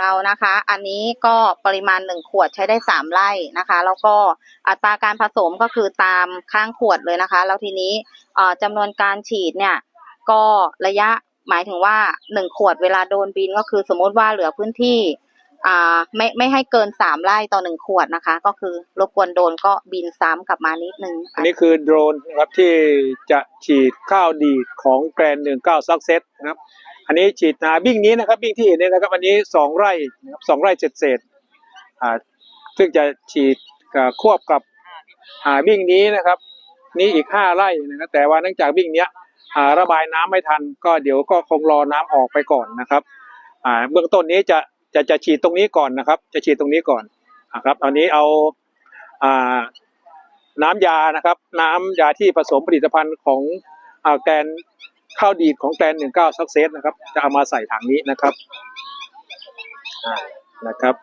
เรานะคะ อันนี้ก็ปริมาณหนึ่งขวดใช้ได้สามไร่นะคะ แล้วก็อัตราการผสมก็คือตามข้างขวดเลยนะคะ แล้วทีนี้จำนวนการฉีดเนี่ยก็ระยะหมายถึงว่าหนึ่งขวดเวลาโดนบินก็คือสมมติว่าเหลือพื้นที่ไม่ไม่ให้เกินสามไร่ต่อหนึ่งขวดนะคะ ก็คือรบกวนโดนก็บินซ้ำกลับมานิดนึง อันนี้คือโดรนนะครับที่จะฉีดข้าวดีของแกรนหนึ่งเก้าซักเซตนะครับ อันนี้ฉีดนาบิ้งนี้นะครับบิ้งที่เห็นเนี่ยนะครับอันนี้สองไร่นะครับสองไร่เศษเศษอ่าซึ่งจะฉีดควบกับอ่าบิ้งนี้นะครับ นี่อีกห้าไร่นะครับแต่ว่าเนื่องจากบิ้งเนี้ยอ่าระบายน้ำไม่ทัน ก็เดี๋ยวก็คงรอน้ำออกไปก่อนนะครับอ่าเบื้องต้นนี้จะจะจะฉีดตรงนี้ก่อนนะครับ จะฉีดตรงนี้ก่อนนะครับอันนี้เอาอ่าน้ำยานะครับ น้ำยาที่ผสมผลิตภัณฑ์ของอ่าแกน ข้าวดีดของแกนหนึ่งเก้าซักเซสนะครับ จะเอามาใส่ถังนี้นะครับนะครับ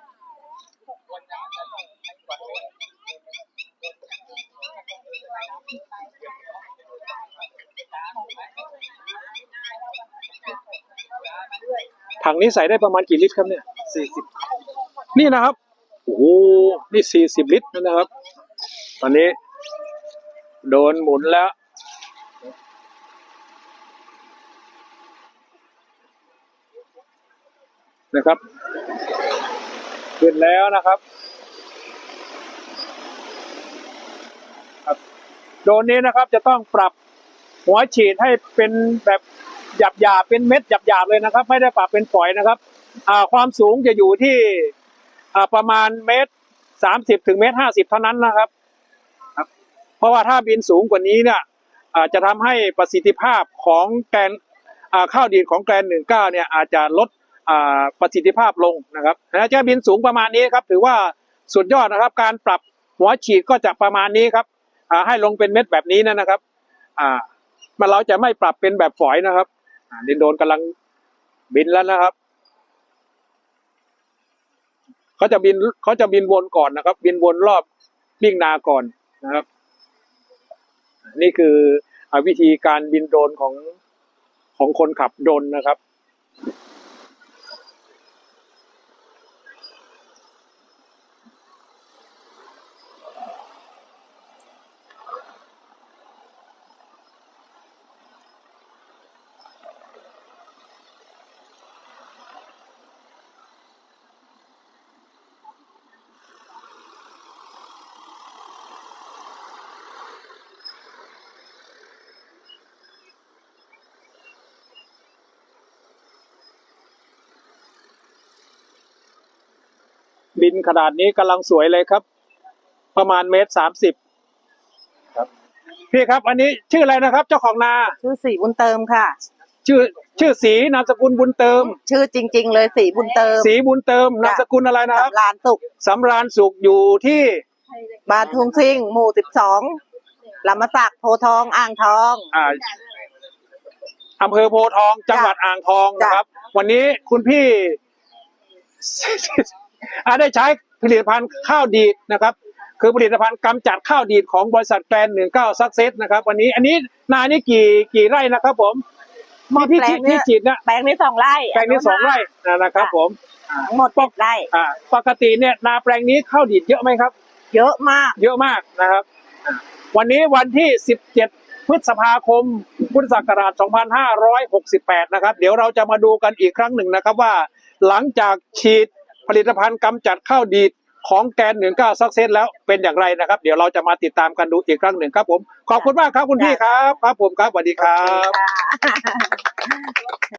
ถังนี้ใส่ได้ประมาณกี่ลิตรครับเนี่ยสี่สิบนี่นะครับ โอ้โหนี่สี่สิบลิตรนะครับ ตอนนี้ โดนหมุนแล้ว นะครับ ขึ้นแล้วนะครับครับโดนนี้นะครับจะต้องปรับหัวฉีดให้เป็นแบบหยาบหยาบเป็นเม็ดหยาบหยาบเลยนะครับ ไม่ได้ปรับเป็นฝอยนะครับอ่าความสูงจะอยู่ที่อ่าประมาณเมตรสามสิบถึงเมตรห้าสิบเท่านั้นนะครับครับเพราะว่าถ้าบินสูงกว่านี้เนี่ยอาจะทำให้ประสิทธิภาพของแกนอ่าข้าวดีดของแกนหนึ่งเก้าเนี่ยอาจจะลด ประสิทธิภาพลงนะครับนะจะบินสูงประมาณนี้ครับถือว่าสุดยอดนะครับการปรับหัวฉีดก็จะประมาณนี้ครับให้ลงเป็นเม็ดแบบนี้นะครับอ่ามันเราจะไม่ปรับเป็นแบบฝอยนะครับดินโดนกำลังบินแล้วนะครับเขาจะบินเขาจะบินวนก่อนนะครับ บินวนรอบวิ่งนาก่อนนะครับ นี่คืออวิธีการบินโดนของของคนขับโดนนะครับ บินขนาดนี้กำลังสวยเลยครับ ประมาณเมตรสามสิบครับพี่ครับ อันนี้ชื่ออะไรนะครับ เจ้าของนา ชื่อสีบุญเติมค่ะ ชื่อชื่อสีนามสกุลบุญเติม ชื่อจริง ๆ เลยสีบุญเติม สีบุญเติมนามสกุลอะไรนะครับลานสุกสำราญสุขอยู่ที่บ้านทุ่งซิ่ง หมู่สิบสองลำมะสักโพธิ์ทองอ่างทองอ่าอำเภอโพธิ์ทองจังหวัดอ่างทองจ้ะนะครับ วันนี้คุณพี่อา ได้ใช้ผลิตภัณฑ์ข้าวดีดนะครับ คือผลิตภัณฑ์กำจัดข้าวดีดของบริษัทแกรนหนึ่งเก้าซักเซสนะครับวันนี้อันนี้นานี่กี่กี่ไร่นะครับผมที่ที่แปลงเนี่ที่ยฉีดเนี่ยแปลงนี้สองไร่แปลงนี้สองไร่นะครับ ผมทั้งหมดหกไร่อ่าปกติเนี่ยนาแปลงนี้ข้าวดีดเยอะไหมครับ เยอะมาก เยอะมากนะครับอ่าวันนี้วันที่17พฤษภาคมพุทธศักราช 2568 นะครับ เดี๋ยวเราจะมาดูกันอีกครั้งหนึ่งนะครับว่าหลังจากฉีด ผลิตภัณฑ์กำจัดข้าวดีดของแกนหนึ่งก้าซักเซสแล้วเป็นอย่างไรนะครับ เดี๋ยวเราจะมาติดตามกันดูอีกครั้งหนึ่งครับผม ขอบคุณมากครับคุณพี่ครับ ครับผมครับสวัสดีครับ